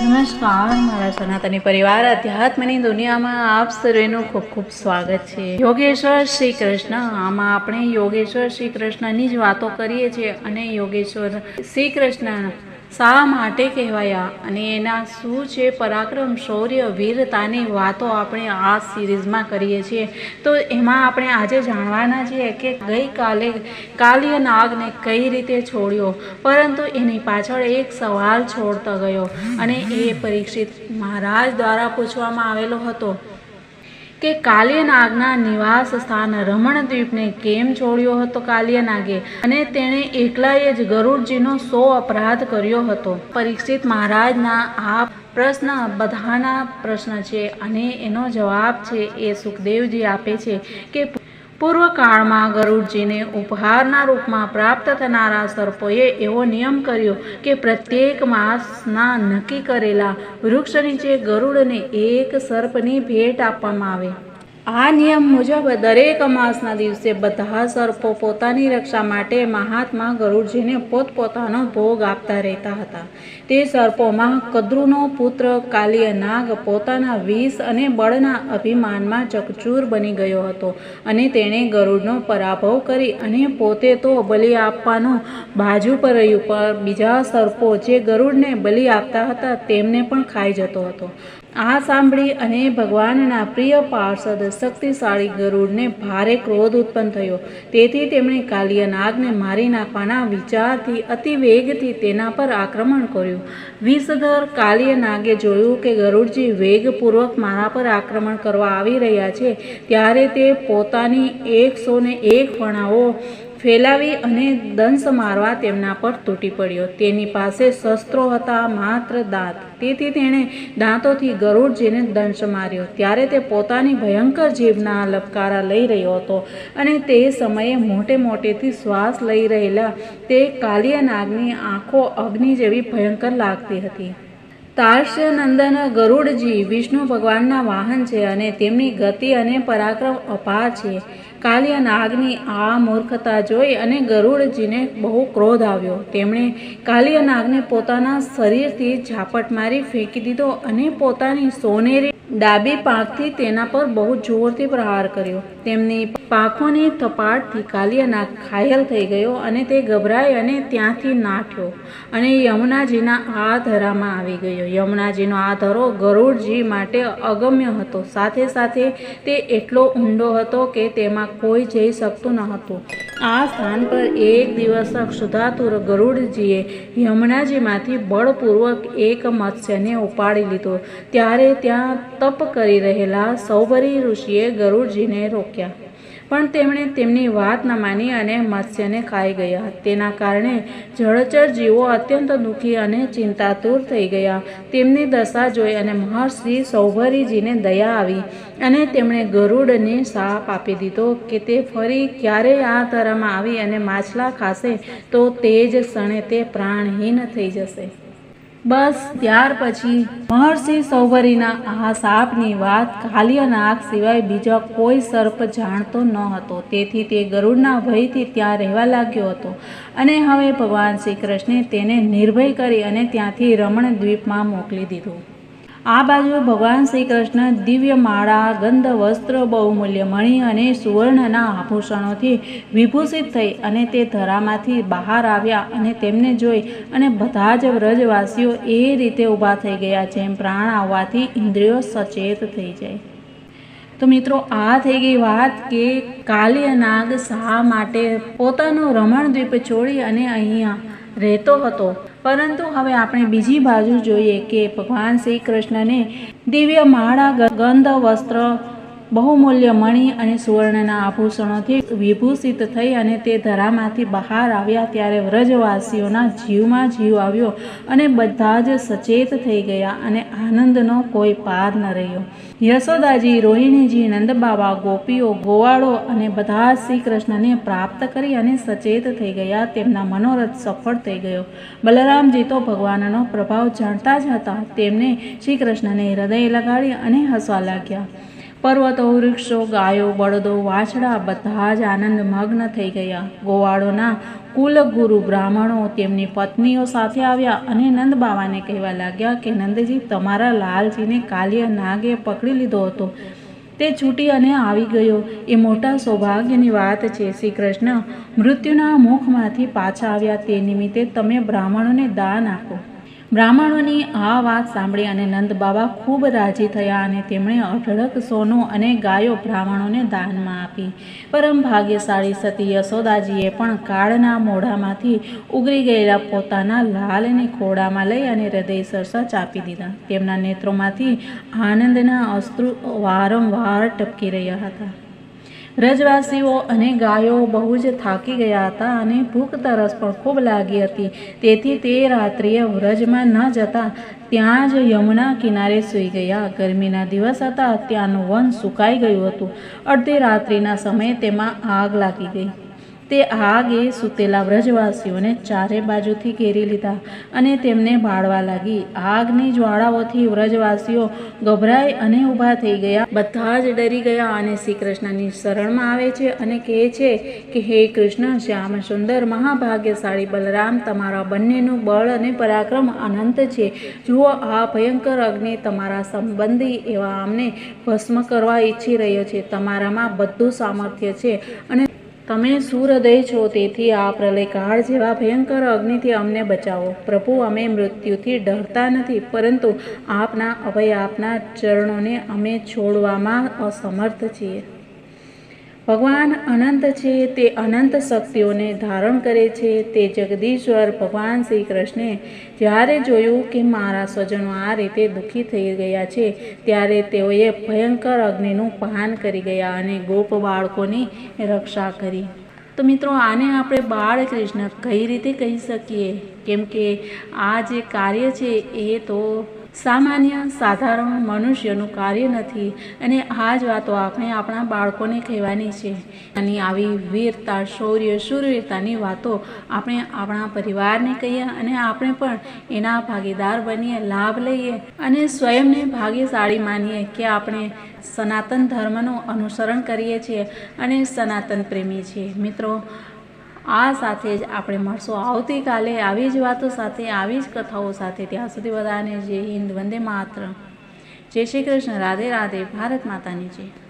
નમસ્કાર, મારા સનાતની પરિવાર, અધ્યાત્મની દુનિયામાં આપ સર્વેનું ખૂબ ખૂબ સ્વાગત છે. યોગેશ્વર શ્રી કૃષ્ણ, આમાં આપણે યોગેશ્વર શ્રી કૃષ્ણની જ વાતો કરીએ છીએ અને યોગેશ્વર શ્રી કૃષ્ણ શા માટે કહેવાયા અને એના શું છે પરાક્રમ, શૌર્ય વીરતાની વાતો આપણે આ સિરીઝમાં કરીએ છીએ. તો એમાં આપણે આજે જાણવાના છીએ કે ગઈકાલે કાલ્ય નાગને કઈ રીતે છોડ્યો, પરંતુ એની પાછળ એક સવાલ છોડતો ગયો અને એ પરીક્ષિત મહારાજ દ્વારા પૂછવામાં આવેલો હતો. કે કાલિયનાગના નિવાસ સ્થાન રમણદ્વીપને કેમ છોડ્યો હતો કાલિયનાગે? અને તેણે એકલાએ જ ગરુડજીનો સો અપરાધ કર્યો હતો. પરીક્ષિત મહારાજના આ પ્રશ્ન બધાના પ્રશ્ન છે અને એનો જવાબ છે એ સુખદેવજી આપે છે કે પૂર્વકાળમાં ગરુડજીને ઉપહારના રૂપમાં પ્રાપ્ત થનારા સર્પોએ એવો નિયમ કર્યો કે પ્રત્યેક માસના નક્કી કરેલા વૃક્ષ નીચે ગરુડને એક સર્પની ભેટ આપવામાં આવે. આ નિયમ મુજબ દરેક અમાસના દિવસે બધા સર્પો પોતાની રક્ષા માટે મહાત્મા ગરુડજીને પોતપોતાનો ભોગ આપતા રહેતા હતા. તે સર્પોમાં કદ્રુનો પુત્ર કાલિય નાગ પોતાના વિષ અને બળના અભિમાનમાં ચકચૂર બની ગયો હતો અને તેણે ગરુડનો પરાભવ કરી અને પોતે તો બલિ આપવાનું બાજુ પર રહ્યું પર બીજા સર્પો જે ગરુડને બલિ આપતા હતા તેમને પણ ખાઈ જતો હતો. આ સાંભળી અને ભગવાનના પ્રિય પાર્ષદ શક્તિશાળી ગરુડને ભારે ક્રોધ ઉત્પન્ન થયો. તેથી તેમણે કાલિયનાગને મારી નાખવાના વિચારથી અતિ વેગથી તેના પર આક્રમણ કર્યું. વિષધર કાલિયનાગે જોયું કે ગરુડજી વેગપૂર્વક મારા પર આક્રમણ કરવા આવી રહ્યા છે, ત્યારે તે પોતાની એકસો ને એક ફણાઓ ફેલાવી અને દંશ મારવા તેમના પર તૂટી પડ્યો. તેની પાસે શસ્ત્રો હતા, માત્ર દાંત. તેથી તેણે દાંતોથી ગરુડજીને દંશ માર્યો. ત્યારે તે પોતાની ભયંકર જીભના લપકારા લઈ રહ્યો હતો અને તે સમયે મોટે મોટેથી શ્વાસ લઈ રહેલા તે કાલિયા નાગની આંખો અગ્નિ જેવી ભયંકર લાગતી હતી. તાર્ષ્યનંદન ગરુડજી વિષ્ણુ ભગવાનના વાહન છે અને તેમની ગતિ અને પરાક્રમ અપાર છે. કાલિયા નાગની આ મૂર્ખતા જોઈ અને ગરુડજીને બહુ ક્રોધ આવ્યો. તેમણે કાલિયા નાગને પોતાના શરીરથી ઝાપટ મારી ફેંકી દીધો અને પોતાની સોનેરી ડાબી પાંખથી તેના પર બહુ જોરથી પ્રહાર કર્યો. તેમની પાંખોની થપાટથી કાલિયાના ઘાયલ થઈ ગયો અને તે ગભરાઈ અને ત્યાંથી નાઠ્યો અને યમુનાજીના આ ધરામાં આવી ગયો. યમુનાજીનો આ ધરો ગરુડજી માટે અગમ્ય હતો. સાથે સાથે તે એટલો ઊંડો હતો કે તેમાં કોઈ જઈ શકતું ન હતું. આ સ્થાન પર એક દિવસ ક્ષુધાતુર ગરુડજીએ યમુનાજીમાંથી બળપૂર્વક એક મત્સ્યને ઉપાડી લીધો. ત્યારે ત્યાં તપ કરી રહેલા સૌભરી ઋષિએ ગરુડજીને રોક્યા. પણ તેમણે તેમની વાત ન માની અને મત્સ્યને ખાઈ ગયા. તેના કારણે જળચર જીવો અત્યંત દુઃખી અને ચિંતાતુર થઈ ગયા. તેમની દશા જોઈ અને મહર્ષિ સૌભરીજીને દયા આવી અને તેમણે ગરુડને સાપ આપી દીધો કે તે ફરી ક્યારેય આ તરામાં આવી અને માછલા ખાશે તો તે જ ક્ષણે તે પ્રાણહીન થઈ જશે. બસ, ત્યાર પછી મહર્ષિ સૌભરીના આ સાપની વાત કાલિયનાગ સિવાય બીજો કોઈ સર્પ જાણતો ન હતો. તેથી તે ગરુડના ભયથી ત્યાં રહેવા લાગ્યો હતો. અને હવે ભગવાન શ્રી કૃષ્ણે તેને નિર્ભય કરી અને ત્યાંથી રમણ દ્વીપમાં મોકલી દીધો. આ બાજુ ભગવાન શ્રી કૃષ્ણ દિવ્ય માળા, ગંધ, વસ્ત્ર, બહુમૂલ્ય મણી અને સુવર્ણના આભૂષણોથી વિભૂષિત થઈ અને તે ધરામાંથી બહાર આવ્યા અને તેમને જોઈ અને બધા જ વ્રજવાસીઓ એ રીતે ઊભા થઈ ગયા જેમ પ્રાણ આવવાથી ઇન્દ્રિયો સચેત થઈ જાય. તો મિત્રો, આ થઈ ગઈ વાત કે કાલ્યનાગ શા માટે પોતાનો રમણદ્વીપ છોડી અને અહીંયા રહેતો હતો? પરંતુ હવે આપણે બીજી બાજુ જોઈએ કે ભગવાન શ્રી કૃષ્ણને દિવ્ય માળા ગંધ વસ્ત્ર બહુમૂલ્ય મણી અને સુવર્ણના આભૂષણોથી વિભૂષિત થઈ અને તે ધરામાંથી બહાર આવ્યા ત્યારે વ્રજવાસીઓના જીવમાં જીવ આવ્યો અને બધા જ સચેત થઈ ગયા અને આનંદનો કોઈ પાર ન રહ્યો. યશોદાજી, રોહિણીજી, નંદબાબા, ગોપીઓ, ગોવાળો અને બધા શ્રી કૃષ્ણને પ્રાપ્ત કરી અને સચેત થઈ ગયા. તેમના મનોરથ સફળ થઈ ગયો. બલરામજી તો ભગવાનનો પ્રભાવ જાણતા જ હતા. તેમને શ્રી કૃષ્ણને હૃદય લગાડી અને હસવા લાગ્યા. પર્વતો, વૃક્ષો, ગાયો, બળદો, વાછડા બધા જ આનંદ મગ્ન થઈ ગયા. ગોવાળોના કુલગુરુ બ્રાહ્મણો તેમની પત્નીઓ સાથે આવ્યા અને નંદ બાવાને કહેવા લાગ્યા કે, નંદજી, તમારા લાલજીને કાલિય નાગે પકડી લીધો હતો. તે છૂટી અને આવી ગયો. એ મોટા સૌભાગ્યની વાત છે. શ્રી કૃષ્ણ મૃત્યુના મુખમાંથી પાછા આવ્યા. તે નિમિત્તે તમે બ્રાહ્મણોને દાન આપો. બ્રાહ્મણોની આ વાત સાંભળી અને નંદ બાબા ખૂબ રાજી થયા અને તેમણે અઢળક સોનું અને ગાયો બ્રાહ્મણોને દાનમાં આપી. પરમ ભાગ્યશાળી સતી યશોદાજીએ પણ કાળના મોઢામાંથી ઉગરી ગયેલા પોતાના લાલને ખોડામાં લઈ અને હૃદય સરસા ચાપી દીધા. તેમના નેત્રોમાંથી આનંદના અશ્રુ વારંવાર ટપકી રહ્યા હતા. રજવાસીઓ અને ગાયો બહુ જ થાકી ગયા હતા અને ભૂખ તરસ પણ ખૂબ લાગી હતી. તેથી તે રાત્રિએ વ્રજમાં ન જતા ત્યાં જ યમુના કિનારે સૂઈ ગયા. ગરમીના દિવસ હતા, ત્યાંનું વન સુકાઈ ગયું હતું. અડધી રાત્રિના સમયે તેમાં આગ લાગી ગઈ. તે આગે સૂતેલા વ્રજવાસીઓને ચારે બાજુથી ઘેરી લીધા અને તેમને બાળવા લાગી. આગની જ્વાળાઓથી વ્રજવાસીઓ ગભરાઈ અને ઊભા થઈ ગયા. બધા જ ડરી ગયા અને શ્રી કૃષ્ણની શરણમાં આવે છે અને કહે છે કે, હે કૃષ્ણ, શ્યામ સુંદર, મહાભાગ્યશાળી બલરામ, તમારા બંનેનું બળ અને પરાક્રમ અનંત છે. જુઓ, આ ભયંકર અગ્નિ તમારા સંબંધી એવા અમને ભસ્મ કરવા ઈચ્છી રહ્યો છે. તમારામાં બધું સામર્થ્ય છે અને તમે સુહૃદય છો, તેથી આ પ્રલયકાળ જેવા ભયંકર અગ્નિથી અમને બચાવો. પ્રભુ, અમે મૃત્યુથી ડરતા નથી, પરંતુ આપના અભય, આપના ચરણોને અમે છોડવામાં અસમર્થ છીએ. ભગવાન અનંત છે, તે અનંત શક્તિઓને ધારણ કરે છે. તે જગદીશ્વર ભગવાન શ્રી કૃષ્ણે જ્યારે જોયું કે મારા સ્વજનો આ રીતે દુઃખી થઈ ગયા છે, ત્યારે તેઓએ ભયંકર અગ્નિનું પાન કરી ગયા અને ગોપ બાળકોની રક્ષા કરી. તો મિત્રો, આને આપણે બાળકૃષ્ણ કઈ રીતે કહી શકીએ? કેમ કે આ જે કાર્ય છે, એ તો સામાન્ય, સાધારણ મનુષ્યનું કાર્ય નથી અને આ જ વાતો આપણે આપણા બાળકોને કહેવાની છે. અને આવી વીરતા, શૌર્ય, શૂરવીરતાની વાતો આપણે આપણા પરિવારને કહીએ અને આપણે પણ એના ભાગીદાર બનીએ, લાભ લઈએ અને સ્વયંને ભાગ્યશાળી માનીએ કે આપણે સનાતન ધર્મનું અનુસરણ કરીએ છીએ અને સનાતન પ્રેમી છીએ. મિત્રો આ સાથે જ આપણે મળશું. આવતીકાલે આવી જ વાતો સાથે, આવી જ કથાઓ સાથે. ત્યાં સુધી બધાને જય હિન્દ, વંદે માત્ર જય શ્રી કૃષ્ણ. રાધે રાધે. ભારત માતાની જય.